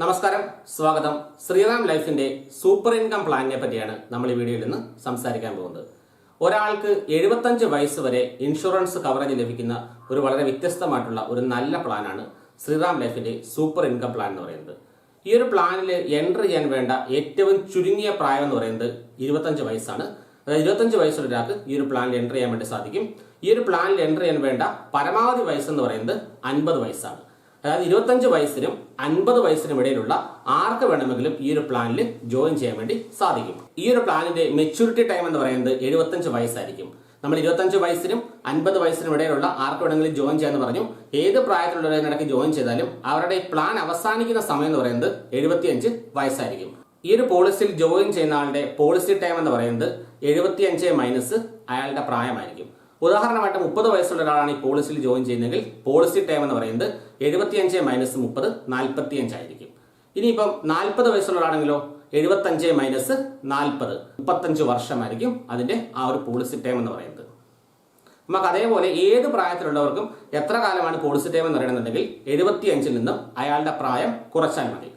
നമസ്കാരം സ്വാഗതം. ശ്രീറാം ലൈഫിന്റെ സൂപ്പർ ഇൻകം പ്ലാനിനെ പറ്റിയാണ് നമ്മൾ ഈ വീഡിയോയിൽ നിന്ന് സംസാരിക്കാൻ പോകുന്നത്. ഒരാൾക്ക് എഴുപത്തഞ്ച് വയസ്സ് വരെ ഇൻഷുറൻസ് കവറേജ് ലഭിക്കുന്ന ഒരു വളരെ വ്യത്യസ്തമായിട്ടുള്ള ഒരു നല്ല പ്ലാനാണ് ശ്രീറാം ലൈഫിന്റെ സൂപ്പർ ഇൻകം പ്ലാൻ എന്ന് പറയുന്നത്. ഈ ഒരു പ്ലാനിൽ എൻട്രി ചെയ്യാൻ വേണ്ട ഏറ്റവും ചുരുങ്ങിയ പ്രായം എന്ന് പറയുന്നത് ഇരുപത്തഞ്ച് വയസ്സാണ്. അതായത് ഇരുപത്തഞ്ച് വയസ്സുള്ള ഒരാൾക്ക് ഈ ഒരു പ്ലാനിൽ എൻട്രി ചെയ്യാൻ വേണ്ടി സാധിക്കും. ഈ ഒരു പ്ലാനിൽ എൻട്രി ചെയ്യാൻ വേണ്ട പരമാവധി വയസ്സ് എന്ന് പറയുന്നത് അൻപത് വയസ്സാണ്. അതായത് ഇരുപത്തഞ്ച് വയസ്സിനും അൻപത് വയസ്സിനും ഇടയിലുള്ള ആർക്ക് വേണമെങ്കിലും ഈ ഒരു പ്ലാനിൽ ജോയിൻ ചെയ്യാൻ വേണ്ടി സാധിക്കും. ഈ ഒരു പ്ലാനിന്റെ മെച്യൂരിറ്റി ടൈം എന്ന് പറയുന്നത് എഴുപത്തഞ്ച് വയസ്സായിരിക്കും. നമ്മൾ ഇരുപത്തഞ്ച് വയസ്സിനും അൻപത് വയസ്സിനും ഇടയിലുള്ള ആർക്ക് വേണമെങ്കിലും ജോയിൻ ചെയ്യാന്ന് പറഞ്ഞു. ഏത് പ്രായത്തിലുള്ളവരിടയ്ക്ക് ജോയിൻ ചെയ്താലും അവരുടെ പ്ലാൻ അവസാനിക്കുന്ന സമയം എന്ന് പറയുന്നത് എഴുപത്തിയഞ്ച് വയസ്സായിരിക്കും. ഈ ഒരു പോളിസിയിൽ ജോയിൻ ചെയ്യുന്ന ആളുടെ പോളിസി ടൈം എന്ന് പറയുന്നത് എഴുപത്തിയഞ്ച് മൈനസ് അയാളുടെ പ്രായമായിരിക്കും. ഉദാഹരണമായിട്ട് മുപ്പത് വയസ്സുള്ള ഒരാളാണ് ഈ പോളിസിയിൽ ജോയിൻ ചെയ്യുന്നതെങ്കിൽ പോളിസി ടൈം എന്ന് പറയുന്നത് എഴുപത്തിയഞ്ച് മൈനസ് മുപ്പത് നാൽപ്പത്തി അഞ്ചായിരിക്കും ഇനിയിപ്പം നാൽപ്പത് വയസ്സുള്ള ഒരാളാണെങ്കിലോ എഴുപത്തഞ്ച് മൈനസ് നാൽപ്പത് മുപ്പത്തഞ്ച് വർഷമായിരിക്കും അതിന്റെ ആ ഒരു പോളിസി ടൈം എന്ന് പറയുന്നത്. നമുക്ക് അതേപോലെ ഏത് പ്രായത്തിലുള്ളവർക്കും എത്ര കാലമാണ് പോളിസി ടൈം എന്ന് പറയുന്നുണ്ടെങ്കിൽ എഴുപത്തിയഞ്ചിൽ നിന്നും അയാളുടെ പ്രായം കുറച്ചാൽ മതി.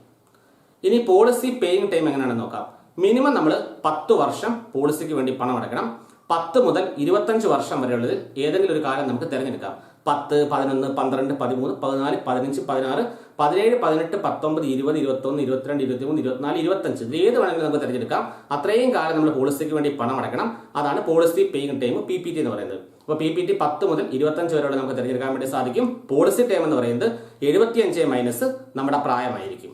ഇനി പോളിസി പേയിങ് ടൈം എങ്ങനെയാണെന്ന് നോക്കാം. മിനിമം നമ്മൾ പത്ത് വർഷം പോളിസിക്ക് വേണ്ടി പണം അടയ്ക്കണം പത്ത് മുതൽ ഇരുപത്തഞ്ച് വർഷം വരെയുള്ളത് ഏതെങ്കിലും ഒരു കാലം നമുക്ക് തിരഞ്ഞെടുക്കാം. പത്ത് പതിനൊന്ന് പന്ത്രണ്ട് പതിമൂന്ന് പതിനാല് പതിനഞ്ച് പതിനാറ് പതിനേഴ് പതിനെട്ട് പത്തൊമ്പത് ഇരുപത് ഇരുപത്തൊന്ന് ഇരുപത്തിരണ്ട് ഇരുപത്തിമൂന്ന് ഇരുപത്തിനാല് ഇരുപത്തഞ്ച്. ഇതിൽ ഏത് വേണമെങ്കിലും നമുക്ക് തിരഞ്ഞെടുക്കാം. അത്രയും കാലം നമ്മൾ പോളിസിക്ക് വേണ്ടി പണം അടക്കണം. അതാണ് policy paying time P P T എന്ന് പറയുന്നത്. അപ്പോൾ പി പി ടി പത്ത് മുതൽ ഇരുപത്തഞ്ച് വരെയുള്ള നമുക്ക് തിരഞ്ഞെടുക്കാൻ വേണ്ടി സാധിക്കും. പോളിസി ടൈം എന്ന് പറയുന്നത് എഴുപത്തിയഞ്ച് മൈനസ് നമ്മുടെ പ്രായമായിരിക്കും.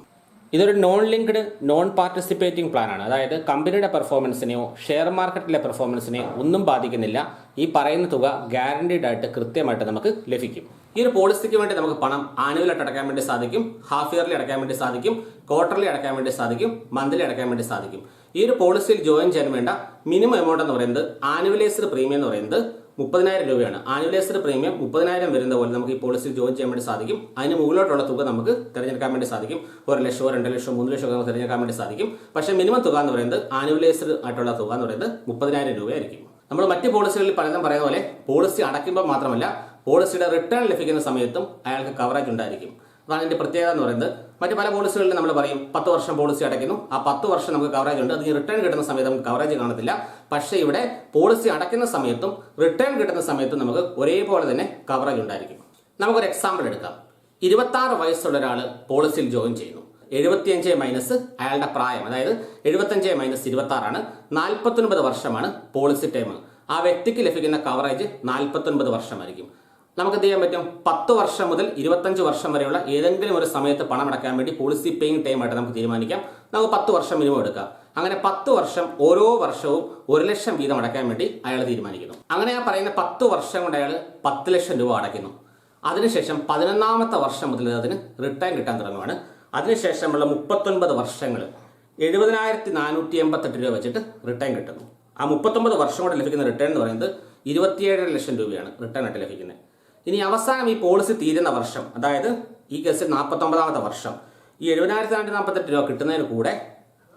ഇതൊരു നോൺ ലിങ്ക്ഡ് നോൺ പാർട്ടിസിപ്പേറ്റിംഗ് പ്ലാനാണ് അതായത് കമ്പനിയുടെ പെർഫോമൻസിനെയോ ഷെയർ മാർക്കറ്റിലെ പെർഫോമൻസിനെയോ ഒന്നും ബാധിക്കുന്നില്ല. ഈ പറയുന്ന തുക ഗ്യാരണ്ടീഡ് ആയിട്ട് കൃത്യമായിട്ട് നമുക്ക് ലഭിക്കും. ഈ ഒരു പോളിസിക്ക് വേണ്ടി നമുക്ക് പണം ആനുവലായിട്ട് അടക്കാൻ വേണ്ടി സാധിക്കും ഹാഫ് ഇയർലി അടക്കാൻ വേണ്ടി സാധിക്കും ക്വാർട്ടർലി അടക്കാൻ വേണ്ടി സാധിക്കും മന്ത്ലി അടക്കാൻ വേണ്ടി സാധിക്കും. ഈ ഒരു പോളിസിയിൽ ജോയിൻ ചെയ്യാൻ വേണ്ട മിനിമം എമൗണ്ട് എന്ന് പറയുന്നത് ആനുവലൈസ്ഡ് പ്രീമിയം എന്ന് പറയുന്നത് മുപ്പതിനായിരം രൂപയാണ്. ആനുവലൈസ്ഡ് പ്രീമിയം മുപ്പതിനായിരം വരുന്ന പോലെ നമുക്ക് ഈ പോളിസി ജോയിൻ ചെയ്യാൻ വേണ്ടി സാധിക്കും. അതിന് മുകളിലോട്ടുള്ള തുക നമുക്ക് തിരഞ്ഞെടുക്കാൻ വേണ്ടി സാധിക്കും. ഒരു ലക്ഷമോ രണ്ട് ലക്ഷമോ മൂന്ന് ലക്ഷമോ നമുക്ക് തിരഞ്ഞെടുക്കാൻ വേണ്ടി സാധിക്കും. പക്ഷേ മിനിമം തുക എന്ന് പറയുന്നത് ആനുവലൈസ്ഡ് ആയിട്ടുള്ള തുക എന്ന് പറയുന്നത് മുപ്പതിനായിരം രൂപയായിരിക്കും. നമ്മൾ മറ്റ് പോളിസികളിൽ പലതും പറയുന്ന പോലെ പോളിസി അടയ്ക്കുമ്പോൾ മാത്രമല്ല പോളിസിയുടെ റിട്ടേൺ ലഭിക്കുന്ന സമയത്തും അയാൾക്ക് കവറേജ് ഉണ്ടായിരിക്കും. അതാണ് ഇതിന്റെ പ്രത്യേകത എന്ന് പറയുന്നത്. മറ്റ് പല പോളിസികളിലും നമ്മൾ പറയും പത്ത് വർഷം പോളിസി അടയ്ക്കുന്നു. ആ പത്ത് വർഷം നമുക്ക് കവറേജ് ഉണ്ട്. അത് റിട്ടേൺ കിട്ടുന്ന സമയത്ത് നമുക്ക് കവറേജ് കാണത്തില്ല. പക്ഷേ ഇവിടെ പോളിസി അടയ്ക്കുന്ന സമയത്തും റിട്ടേൺ കിട്ടുന്ന സമയത്തും നമുക്ക് ഒരേപോലെ തന്നെ കവറേജ് ഉണ്ടായിരിക്കും. നമുക്കൊരു എക്സാമ്പിൾ എടുക്കാം. ഇരുപത്തി ആറ് വയസ്സുള്ള ഒരാൾ പോളിസിയിൽ ജോയിൻ ചെയ്യുന്നു. എഴുപത്തിയഞ്ച് മൈനസ് അയാളുടെ പ്രായം അതായത് എഴുപത്തഞ്ച് മൈനസ് ഇരുപത്തി ആറാണ് നാൽപ്പത്തൊൻപത് വർഷമാണ് പോളിസി ടൈം ആ വ്യക്തിക്ക് ലഭിക്കുന്ന കവറേജ് നാൽപ്പത്തൊൻപത് വർഷമായിരിക്കും. നമുക്ക് എന്ത് ചെയ്യാൻ പറ്റും പത്ത് വർഷം മുതൽ ഇരുപത്തഞ്ച് വർഷം വരെയുള്ള ഏതെങ്കിലും ഒരു സമയത്ത് പണം അടക്കാൻ വേണ്ടി പോളിസി പേയിങ് ടൈം ആയിട്ട് നമുക്ക് തീരുമാനിക്കാം. നമുക്ക് പത്ത് വർഷം മിനിമം എടുക്കാം. അങ്ങനെ പത്ത് വർഷം ഓരോ വർഷവും ഒരു ലക്ഷം വീതം അടക്കാൻ വേണ്ടി അയാൾ തീരുമാനിക്കുന്നു. അങ്ങനെ ആ പറയുന്ന പത്ത് വർഷം കൊണ്ട് അയാൾ പത്ത് ലക്ഷം രൂപ അടയ്ക്കുന്നു. അതിനുശേഷം പതിനൊന്നാമത്തെ വർഷം മുതൽ അതിന് റിട്ടേൺ കിട്ടാൻ തുടങ്ങുകയാണ് അതിനുശേഷമുള്ള മുപ്പത്തൊൻപത് വർഷങ്ങൾ എഴുപതിനായിരത്തി നാനൂറ്റി എൺപത്തെട്ട് രൂപ വെച്ചിട്ട് റിട്ടേൺ കിട്ടുന്നു. ആ മുപ്പത്തൊമ്പത് വർഷം കൊണ്ട് ലഭിക്കുന്ന റിട്ടേൺ എന്ന് പറയുന്നത് ഇരുപത്തിയേഴര ലക്ഷം രൂപയാണ് റിട്ടേൺ ആയിട്ട് ലഭിക്കുന്നത്. ഇനി അവസാനം ഈ പോളിസി തീരുന്ന വർഷം അതായത് ഈ കേസിൽ നാൽപ്പത്തൊമ്പതാമത്തെ വർഷം ഈ എഴുപതിനായിരത്തി നാനൂറ്റി നാൽപ്പത്തെട്ട് രൂപ കിട്ടുന്നതിന് കൂടെ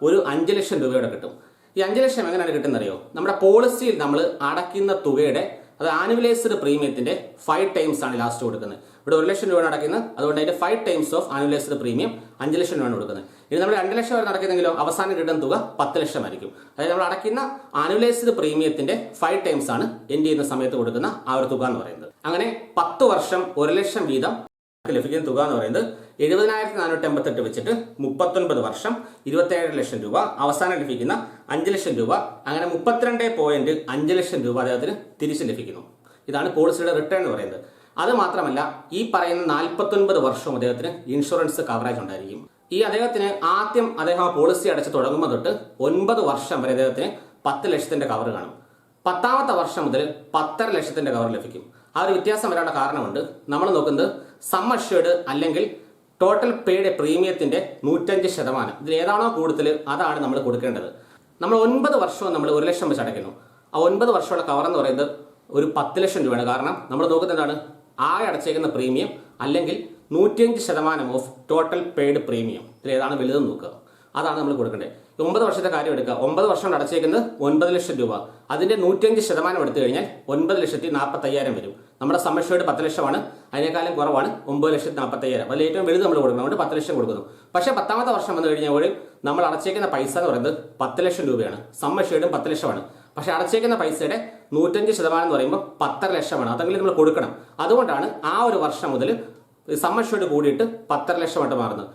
ഒരു അഞ്ച് ലക്ഷം രൂപയുടെ കിട്ടും. ഈ അഞ്ച് ലക്ഷം എങ്ങനെയാണ് കിട്ടുന്നറിയോ? നമ്മുടെ പോളിസിയിൽ നമ്മൾ അടയ്ക്കുന്ന തുകയുടെ അത് ആനുവലൈസ്ഡ് പ്രീമിയത്തിന്റെ ഫൈവ് ടൈംസ് ആണ് ലാസ്റ്റ് കൊടുക്കുന്നത്. ഇവിടെ ഒരു ലക്ഷം രൂപയാണ് അടയ്ക്കുന്നത് അതുകൊണ്ട് അതിന്റെ five times of annualised premium അഞ്ച് ലക്ഷം രൂപയാണ് കൊടുക്കുന്നത്. ഇനി നമ്മൾ രണ്ട് ലക്ഷം വരെ നടക്കുന്നെങ്കിലോ അവസാനം കിട്ടുന്ന തുക പത്ത് ലക്ഷമായിരിക്കും അതായത് നമ്മൾ അടയ്ക്കുന്ന ആനുവലൈസ്ഡ് പ്രീമിയത്തിന്റെ ഫൈവ് ടൈംസ് ആണ് എൻഡ് ചെയ്യുന്ന സമയത്ത് കൊടുക്കുന്ന ആ ഒരു തുക എന്ന് പറയുന്നത്. അങ്ങനെ പത്ത് വർഷം ഒരു ലക്ഷം വീതം ലഭിക്കുന്ന തുക എന്ന് പറയുന്നത് എഴുപതിനായിരത്തി നാനൂറ്റി എൺപത്തെട്ട് വെച്ചിട്ട് മുപ്പത്തൊൻപത് വർഷം ഇരുപത്തേഴ് ലക്ഷം രൂപ അവസാനം ലഭിക്കുന്ന അഞ്ച് ലക്ഷം രൂപ അങ്ങനെ മുപ്പത്തിരണ്ട് പോയിന്റ് അഞ്ച് ലക്ഷം രൂപ അദ്ദേഹത്തിന് തിരിച്ച് ലഭിക്കുന്നു. ഇതാണ് പോളിസിയുടെ റിട്ടേൺ എന്ന് പറയുന്നത്. അത് മാത്രമല്ല ഈ പറയുന്ന നാൽപ്പത്തൊൻപത് വർഷവും അദ്ദേഹത്തിന് ഇൻഷുറൻസ് കവറേജ് ഉണ്ടായിരിക്കും. ഈ അദ്ദേഹത്തിന് ആദ്യം അദ്ദേഹം പോളിസി അടച്ച് തുടങ്ങുമ്പോൾ തൊട്ട് ഒൻപത് വർഷം വരെ അദ്ദേഹത്തിന് പത്ത് ലക്ഷത്തിന്റെ കവർ കാണും. പത്താമത്തെ വർഷം മുതൽ പത്തര ലക്ഷത്തിന്റെ കവർ ലഭിക്കും. ആ ഒരു വ്യത്യാസം വരാനുള്ള കാരണമുണ്ട്. നമ്മൾ നോക്കുന്നത് സം അഷ്വേർഡ് അല്ലെങ്കിൽ ടോട്ടൽ പെയ്ഡ് പ്രീമിയത്തിന്റെ നൂറ്റഞ്ച് ശതമാനം. ഇതിൽ ഏതാണോ കൂടുതൽ അതാണ് നമ്മൾ കൊടുക്കേണ്ടത്. നമ്മൾ ഒൻപത് വർഷവും നമ്മൾ ഒരു ലക്ഷം വെച്ച് അടയ്ക്കുന്നു. ആ ഒൻപത് വർഷമുള്ള കവർ എന്ന് പറയുന്നത് ഒരു പത്ത് ലക്ഷം രൂപയാണ്. കാരണം നമ്മൾ നോക്കുന്നത് എന്താണ്? ആകെ അടച്ചേക്കുന്ന പ്രീമിയം അല്ലെങ്കിൽ നൂറ്റിയഞ്ച് ശതമാനം ഓഫ് ടോട്ടൽ പെയ്ഡ് പ്രീമിയം ഇതിൽ ഏതാണ് വലുതെന്ന് നോക്കുക. അതാണ് നമ്മൾ കൊടുക്കേണ്ടത് ഒമ്പത് വർഷത്തെ കാര്യം എടുക്കുക. ഒമ്പത് വർഷം അടച്ചേക്കുന്നത് ഒൻപത് ലക്ഷം രൂപ. അതിന്റെ നൂറ്റിയഞ്ച് ശതമാനം എടുത്തു കഴിഞ്ഞാൽ ഒൻപത് ലക്ഷത്തി നാൽപ്പത്തയ്യായിരം വരും. നമ്മുടെ സമ്മർഷേഡ് പത്ത് ലക്ഷമാണ്. അതിനേക്കാളും കുറവാണ് ഒമ്പത് ലക്ഷത്തി നാൽപ്പത്തയ്യായിരം അതിൽ ഏറ്റവും വലുത് നമ്മൾ കൊടുക്കണം. അതുകൊണ്ട് പത്ത് ലക്ഷം കൊടുക്കുന്നു. പക്ഷേ പത്താമത്തെ വർഷം വന്നു കഴിഞ്ഞാൽ നമ്മൾ അടച്ചേക്കുന്ന പൈസ എന്ന് പറയുന്നത് പത്ത് ലക്ഷം രൂപയാണ്. സംരക്ഷയുടെ പത്ത് ലക്ഷമാണ്. പക്ഷെ അടച്ചേക്കുന്ന പൈസയുടെ നൂറ്റഞ്ച് ശതമാനം എന്ന് പറയുമ്പോൾ പത്തര ലക്ഷമാണ്. അതെങ്കിലും നമ്മൾ കൊടുക്കണം. അതുകൊണ്ടാണ് ആ ഒരു വർഷം മുതൽ സമ്മർഷേഡ് കൂടിയിട്ട് പത്തര ലക്ഷമായിട്ട് മാറുന്നത്.